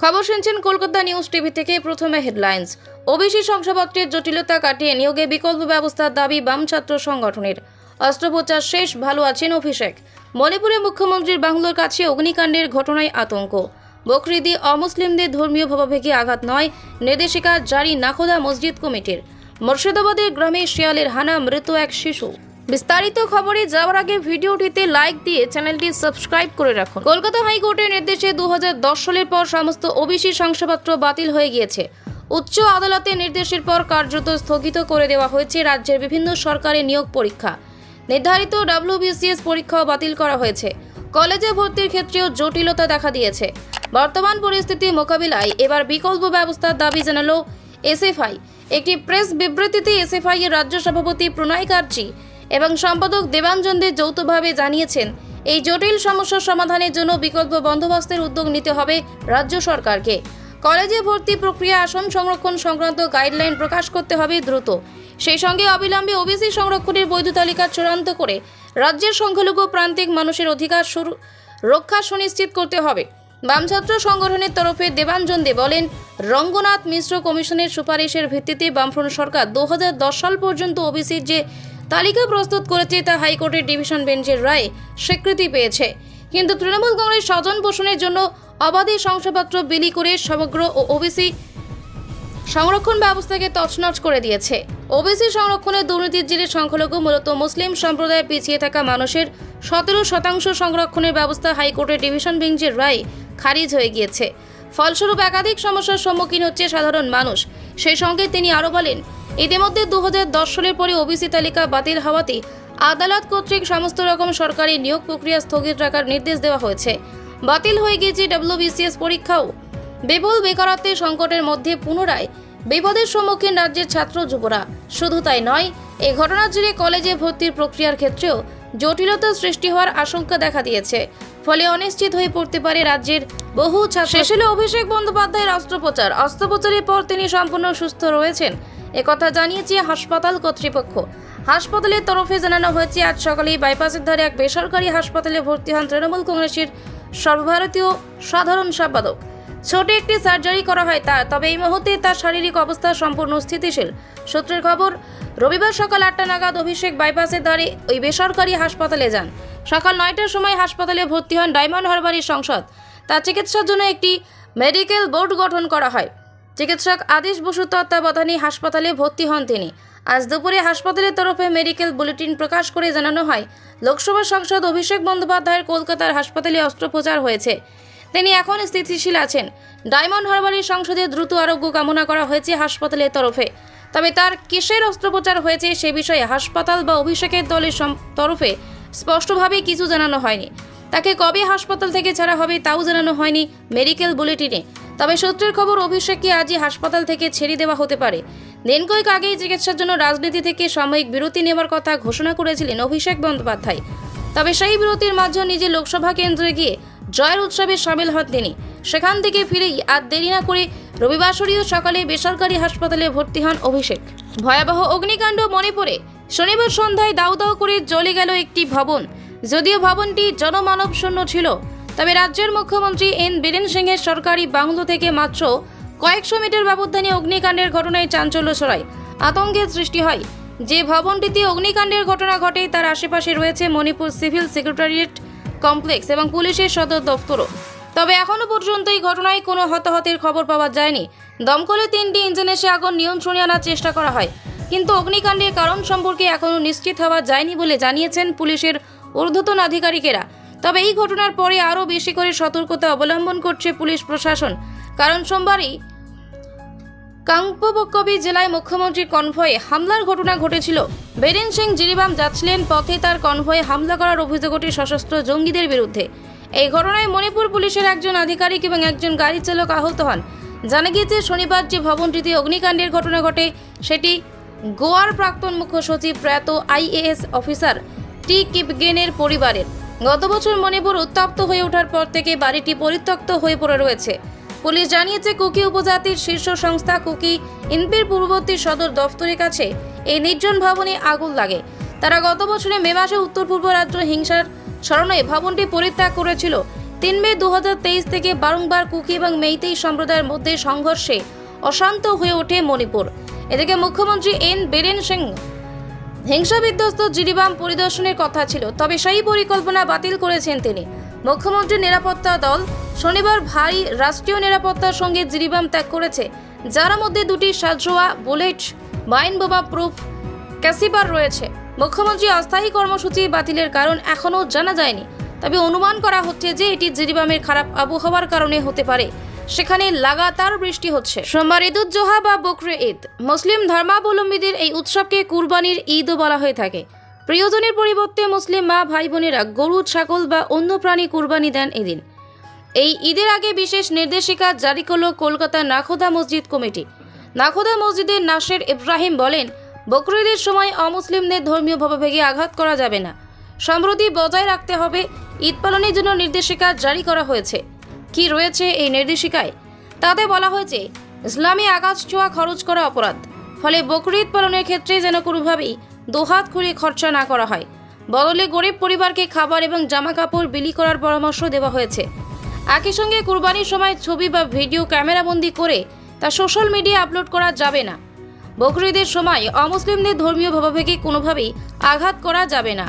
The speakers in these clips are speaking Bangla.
খবর শুনছেন কলকাতা নিউজ টিভি থেকে প্রথমে হেডলাইন্স। ওবিসি শংসাপত্রের জটিলতা কাটিয়ে নিয়োগে বিকল্প ব্যবস্থার দাবি বাম ছাত্র সংগঠনের। অস্ত্রোপচার শেষ, ভালো আছেন অভিষেক। মণিপুরে মুখ্যমন্ত্রীর বাংলোর কাছে অগ্নিকাণ্ডের ঘটনায় আতঙ্ক। বকরিদি অমুসলিমদের ধর্মীয় ভাবাবেগে আঘাত নয়, নির্দেশিকা জারি নাখোদা মসজিদ কমিটির। মুর্শিদাবাদের গ্রামে শিয়ালের হানা, মৃত এক শিশু। বিস্তারিত খবরে যাওয়ার আগে ভিডিওটিতে লাইক দিয়ে চ্যানেলটি সাবস্ক্রাইব করে রাখুন। কলকাতা হাইকোর্টের নির্দেশে দুহাজার দশ সালের পর সমস্ত ওবিসি শংসাপত্র বাতিল হয়ে গিয়েছে। উচ্চ আদালতের নির্দেশের পর কার্যত স্থগিত করে দেওয়া হয়েছে রাজ্যের বিভিন্ন সরকারি নিয়োগ পরীক্ষা। নির্ধারিত ডাব্লিউবিসিএস পরীক্ষাও বাতিল করা হয়েছে। কলেজে ভর্তির ক্ষেত্রেও জটিলতা দেখা দিয়েছে। বর্তমান পরিস্থিতি মোকাবিলায় এবার বিকল্প ব্যবস্থার দাবি জানালো এসএফআই একটি প্রেস বিবৃতিতে এসএফআই এর রাজ্য সভাপতি প্রণয় কার্জি এবং সম্পাদক দেবাঞ্জনদের যৌথভাবে জানিয়েছেন, এই জটিল সমস্যার সমাধানের জন্য বিকল্প বন্দোবস্তের উদ্যোগ নিতে হবে রাজ্য সরকারকে। কলেজে ভর্তি প্রক্রিয়া আসন সংরক্ষণ সংক্রান্ত গাইডলাইন প্রকাশ করতে হবে দ্রুত। সেই সঙ্গে অবিলম্বে ওবিসি সংরক্ষণের বৈধ তালিকা চূড়ান্ত করে রাজ্যের সংখ্যালঘু প্রান্তিক মানুষের অধিকার রক্ষা সুনিশ্চিত করতে হবে। বাম ছাত্র সংগঠনের তরফে দেবাঞ্জন দে বলেন, রঙ্গনাথ মিশ্র কমিশনের সুপারিশের ভিত্তিতে বামফ্রন্ট সরকার দু হাজার দশ সাল পর্যন্ত ওবিসির যে তালিকা প্রস্তুত করেছে তা হাইকোর্টের ডিভিশন বেঞ্চের রায়ে স্বীকৃতি পেয়েছে। কিন্তু তৃণমূল কংগ্রেস স্বজন পোষণের জন্য অবাধে শংসাপত্র বিলি করে সমগ্র ও ওবিসি সংরক্ষণ ব্যবস্থাকে তছনছ করে দিয়েছে। ওবিসি সংরক্ষণের দুর্নীতির জেরে সংখ্যালঘু, মূলত মুসলিম সম্প্রদায়ে পিছিয়ে থাকা মানুষের সতেরো শতাংশ সংরক্ষণের ব্যবস্থা হাইকোর্টের ডিভিশন বেঞ্চের রায়ে খারিজ হয়ে গিয়েছে। ফলস্বরূপ একাধিক সমস্যার সম্মুখীন হচ্ছে সাধারণ মানুষ। সেই সঙ্গে তিনি আরও বলেন ইতিমধ্যে দু হাজার দশ সালের পরে ওবিসি তালিকা বাতিল হওয়াতে আদালত কর্তৃক সমস্ত রকম সরকারি নিয়োগ প্রক্রিয়া স্থগিত রাখার নির্দেশ দেওয়া হয়েছে। বাতিল হয়ে গিয়েছে ডব্লিউবিসিএস পরীক্ষাও। বিপুল বেকারত্বের সংকটের মধ্যে পুনরায় বিপদের সম্মুখীন রাজ্যের ছাত্র যুবরা। শুধু তাই নয়, এ ঘটনার জুড়ে কলেজে ভর্তির প্রক্রিয়ার ক্ষেত্রেও জটিলতা সৃষ্টি হওয়ার আশঙ্কা দেখা দিয়েছে। ফলে অনিশ্চিত হয়ে পড়তে পারে রাজ্যের বহু ছাত্র শেষ হলো অভিষেক বন্দ্যোপাধ্যায়ের অস্ত্রোপচার। অস্ত্রোপচারের পর তিনি সম্পূর্ণ সুস্থ রয়েছেন। একথা জানিয়েছে হাসপাতাল কর্তৃপক্ষ। হাসপাতালের তরফে জানানো হয়েছে আজ সকালেই বাইপাসের ধারে এক বেসরকারি হাসপাতালে ভর্তি হন তৃণমূল কংগ্রেসের সর্বভারতীয় সাধারণ সম্পাদক। ছোট একটি সার্জারি করা হয় তার তবে এই মুহূর্তে তার শারীরিক অবস্থা সম্পূর্ণ স্থিতিশীল। সূত্রের খবর, রবিবার সকাল আটটা নাগাদ অভিষেক বাইপাসের দ্বারে ওই বেসরকারি হাসপাতালে যান। সকাল নয়টার সময় হাসপাতালে ভর্তি হন ডায়মন্ড হারবারের সংসদ। তার চিকিৎসার জন্য একটি মেডিকেল বোর্ড গঠন করা হয়। চিকিৎসক আদেশ বসু তত্ত্বাবধানে হাসপাতালে ভর্তি হন তিনি। আজ দুপুরে হাসপাতালের তরফে মেডিকেল বুলেটিন প্রকাশ করে জানানো হয়, লোকসভা সাংসদ অভিষেক বন্দ্যোপাধ্যায়ের কলকাতার হাসপাতালে অস্ত্রোপচার হয়েছে। তিনি এখন স্থিতিশীল আছেন। ডায়মন্ড হারবারের সংসদে দ্রুত আরোগ্য কামনা করা হয়েছে হাসপাতালের তরফে। তবে তার কিসের অস্ত্রোপচার হয়েছে সে বিষয়ে হাসপাতাল বা অভিষেকের দলের তরফে স্পষ্টভাবে কিছু জানানো হয়নি। তাকে কবে হাসপাতাল থেকে ছাড়া হবে তাও জানানো হয়নি মেডিকেল বুলেটিনে। তবে সূত্রের খবর, অভিষেককে আজই হাসপাতাল থেকে ছেড়ে দেওয়া হতে পারে। দিন কয়েক আগেই চিকিৎসার জন্য রাজনীতি থেকে সাময়িক বিরতি নেওয়ার কথা ঘোষণা করেছিলেন অভিষেক বন্দ্যোপাধ্যায়। তবে সেই বিরতির মাঝে নিজে লোকসভা কেন্দ্রে গিয়ে জয়ের উৎসবে সামিল হন তিনি। সেখান থেকে ফিরেই আর দেরি না করে রবিবাসরীয় সকালে বেসরকারি হাসপাতালে ভর্তি হন অভিষেক। ভয়াবহ অগ্নিকাণ্ড মণিপুরে শনিবার সন্ধ্যায় দাউ দাউ করে জ্বলে গেল একটি ভবন। যদিও ভবনটি জনমানব শূন্য ছিল, তবে রাজ্যের মুখ্যমন্ত্রী এন বীরেন সিংহের সরকারি বাংলো থেকে মাত্র কয়েকশো মিটার ব্যবধানে অগ্নিকাণ্ডের ঘটনায় চাঞ্চল্য ছড়ায়। আতঙ্কের সৃষ্টি হয়। যে ভবনটিতে অগ্নিকাণ্ডের ঘটনা ঘটে, তার আশেপাশে রয়েছে মণিপুর সিভিল সেক্রেটারিয়েট কমপ্লেক্স এবং পুলিশের সদর দফতরও। তবে এখনও পর্যন্ত এই ঘটনায় কোনো হতাহতের খবর পাওয়া যায়নি। দমকলে তিনটি ইঞ্জিন এসে আগুন নিয়ন্ত্রণে আনার চেষ্টা করা হয়। কিন্তু অগ্নিকাণ্ডের কারণ সম্পর্কে এখনও নিশ্চিত হওয়া যায়নি বলে জানিয়েছেন পুলিশের ঊর্ধ্বতন আধিকারিকেরা। তবে এই ঘটনার পরে আরও বেশি করে সতর্কতা অবলম্বন করছে পুলিশ প্রশাসন। কারণ সোমবারই কাংপোবকবি জেলায় মুখ্যমন্ত্রীর কনভয়ে হামলার ঘটনা ঘটেছিল। বেরেন সিং জিরিবাম যাচ্ছিলেন পথে তার কনভয়ে হামলা করার অভিযোগ ওঠে সশস্ত্র জঙ্গিদের বিরুদ্ধে। এই ঘটনায় মণিপুর পুলিশের একজন আধিকারিক এবং একজন গাড়ি চালক আহত হন। জানা গিয়েছে, শনিবার যে ভবনটিতে অগ্নিকাণ্ডের ঘটনা ঘটে, সেটি গোয়ার প্রাক্তন মুখ্য সচিব প্রয়াত আইএএস অফিসার টি কিপগেনের পরিবারের। গত বছর মণিপুর উত্তপ্ত হয়ে ওঠার পর থেকে বাড়িটি পরিত্যক্ত হয়ে পড়ে রয়েছে। পুলিশ জানিয়েছে, কুকি উপজাতির শীর্ষ সংস্থা কুকি ইনপির পূর্ববর্তী সদর দফতরের কাছে এই নির্জন ভবনে আগুন লাগে। তারা গত বছরে মে মাসে উত্তর পূর্ব রাজ্য হিংসার স্মরণে ভবনটি পরিত্যাগ করেছিল। তিন মে দু হাজার তেইশ থেকে বারংবার কুকি এবং মেইতেই সম্প্রদায়ের মধ্যে সংঘর্ষে অশান্ত হয়ে ওঠে মণিপুর। এদিকে মুখ্যমন্ত্রী এন বীরেন সিং হিংসা বিধ্বস্ত জিরিবাম পরিদর্শনের কথা ছিল, তবে সেই পরিকল্পনা বাতিল করেছেন তিনি। মুখ্যমন্ত্রীর নিরাপত্তা দল শনিবার ভারী রাষ্ট্রীয় নিরাপত্তার সঙ্গে জিরিবাম ত্যাগ করেছে। যার মধ্যে দুটি সাজোয়া বুলেট, মাইন বোমা প্রুফ ক্যাসিবার রয়েছে। মুখ্যমন্ত্রী অস্থায়ী কর্মসূচি বাতিলের কারণ এখনও জানা যায়নি। তবে অনুমান করা হচ্ছে যে এটি জিরিবামের খারাপ আবহাওয়ার কারণে হতে পারে। সেখানে লাগাতার বৃষ্টি হচ্ছে। সোমবার ঈদুজ্জোহা বা বকরে ঈদ। মুসলিম ধর্মাবলম্বীদের এই উৎসবকে কুরবানির ঈদও বলা হয়ে থাকে। প্রিয়জনের পরিবর্তে মুসলিম মা ভাই বোনেরা গরু ছাগল বা অন্য প্রাণী কুরবানি দেন এদিন। এই ঈদের আগে বিশেষ নির্দেশিকা জারি করল কলকাতা নাখোদা মসজিদ কমিটি। নাখোদা মসজিদের নাসের ইব্রাহিম বলেন, বকরিদের সময় অমুসলিমদের ধর্মীয় ভাবাবেগে আঘাত করা যাবে না। সম্প্রতি বজায় রাখতে হবে, ঈদ পালনের জন্য নির্দেশিকা জারি করা হয়েছে। কি রয়েছে এই নির্দেশিকায়? তাতে বলা হয়েছে, ইসলামী আকাশ ছোঁয়া খরচ করা অপরাধ। ফলে বকরিদ পালনের ক্ষেত্রে যেন কোনোভাবেই দোহাত খুঁড়ে খরচা না করা হয়। বদলে গরিব পরিবারকে খাবার এবং জামা কাপড় বিলি করার পরামর্শ দেওয়া হয়েছে। একই সঙ্গে কুরবানির সময় ছবি বা ভিডিও ক্যামেরাবন্দি করে তা সোশ্যাল মিডিয়া আপলোড করা যাবে না। বকরিদের সময় অমুসলিমদের ধর্মীয় ভাবাবেগে কোনোভাবেই আঘাত করা যাবে না।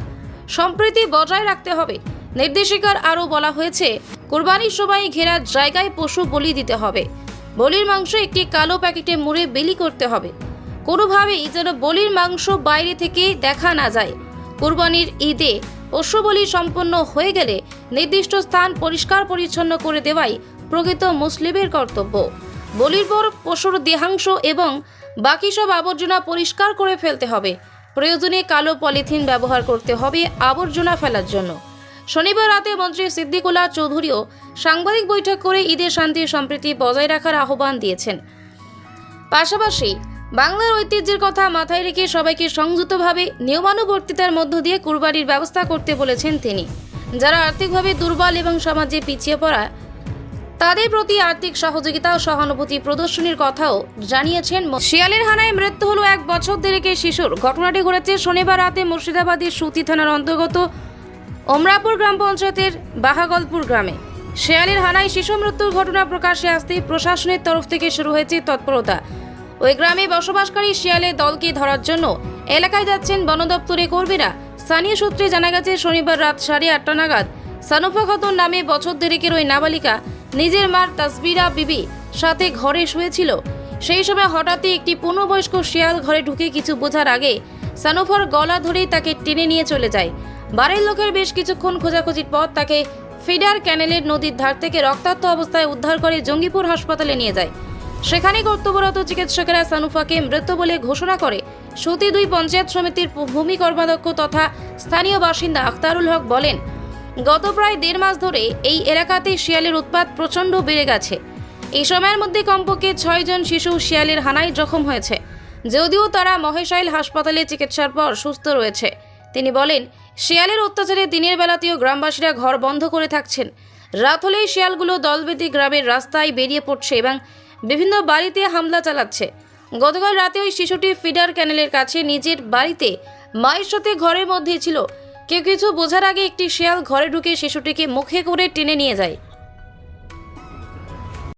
সম্প্রীতি বজায় রাখতে হবে। নির্দেশিকার আরও বলা হয়েছে, কোরবানির সময় ঘেরা জায়গায় পশু বলি দিতে হবে। বলির মাংস একটি কালো প্যাকেটে মুড়ে বিলি করতে হবে। কোনোভাবেই যেন বলির মাংস বাইরে থেকে দেখা না যায়। কোরবানির ঈদে পশু বলি সম্পন্ন হয়ে গেলে নির্দিষ্ট স্থান পরিষ্কার পরিচ্ছন্ন করে দেওয়াই প্রকৃত মুসলিমের কর্তব্য। বলির পর পশুর দেহাংশ এবং বাকি সব আবর্জনা পরিষ্কার করে ফেলতে হবে। প্রয়োজনে কালো পলিথিন ব্যবহার করতে হবে আবর্জনা ফেলার জন্য। শনিবার রাতে মন্ত্রী সিদ্দিকুল্লাহ চৌধুরীও সাংবাদিক বৈঠক করে ঈদের শান্তি সম্প্রীতি বজায় রাখার আহ্বান দিয়েছেন। পাশাপাশি বাংলার ঐতিহ্যের কথা মাথায় রেখে সবাইকে সংযুক্তভাবে নিয়মানুবর্তিতার মধ্য দিয়ে কুরবানির ব্যবস্থা করতে বলেছেন তিনি। যারা আর্থিকভাবে দুর্বল এবং সমাজে পিছিয়ে পড়া, তাদের প্রতি আর্থিক সহযোগিতা ও সহানুভূতি প্রদর্শনীর কথাও জানিয়েছেন শিয়ালের হানায় মৃত্যু হলো এক বছর দেরিকে শিশুর। ঘটনাটি ঘটেছে শনিবার রাতে মুর্শিদাবাদের সুতি থানার অন্তর্গত অমরাপুর গ্রাম পঞ্চায়েতের বাহাগলপুর গ্রামে। শেয়ালের হানায় শিশু মৃত্যুর ঘটনা প্রকাশে আসতে প্রশাসনের তরফ থেকে শুরু হয়েছে তৎপরতা। ওই গ্রামে বসবাসকারী শিয়ালের দলকে ধরার জন্য এলাকায় যাচ্ছেন বন দপ্তরের কর্মীরা। স্থানীয় সূত্রে জানা গেছে, শনিবার রাত সাড়ে আটটা নাগাদ সানুফা খাতুন নামে বছর দেরিকের ওই নাবালিকা নিজের মার তাসবিরা বিবি সাথে ঘরে শুয়েছিল। সেই সময় হঠাৎই একটি পূর্ণবয়স্ক শিয়াল ঘরে ঢুকে কিছু বোঝার আগে সানুফার গলা ধরেই তাকে টেনে নিয়ে চলে যায়। বাড়ির লোকের বেশ কিছুক্ষণ খোঁজাখুঁজির পর তাকে ফিডার ক্যানেলের নদীর ধার থেকে রক্তাক্ত অবস্থায় উদ্ধার করে জঙ্গিপুর হাসপাতালে নিয়ে যায়। সেখানে কর্তব্যরত চিকিৎসকেরা সানুফাকে মৃত বলে ঘোষণা করে। সতী দুই পঞ্চায়েত সমিতির ভূমি কর্মাধ্যক্ষ তথা স্থানীয় বাসিন্দা আখতারুল হক বলেন, গত প্রায় দেড় মাস ধরে এই এলাকাতে শিয়ালের উৎপাত প্রচণ্ড বেড়ে গেছে। এই সময়ের মধ্যে কমপক্ষে ছয়জন শিশু শিয়ালের হানায় জখম হয়েছে। যদিও তারা মহেশাইল হাসপাতালে চিকিৎসার পর সুস্থ রয়েছে। তিনি বলেন, শিয়ালের অত্যাচারে দিনের বেলাতেও গ্রামবাসীরা ঘর বন্ধ করে থাকছেন। রাত হলেই শিয়ালগুলো দলবেঁধে গ্রামের রাস্তায় বেরিয়ে পড়ছে এবং বিভিন্ন বাড়িতে হামলা চালাচ্ছে। গতকাল রাতে ওই শিশুটি ফিডার ক্যানেলের কাছে নিজের বাড়িতে মায়ের সাথে ঘরের মধ্যে ছিল। কেউ কিছু বোঝার আগে একটি শেয়াল ঘরে ঢুকে শিশুটিকে মুখে করে টেনে নিয়ে যায়।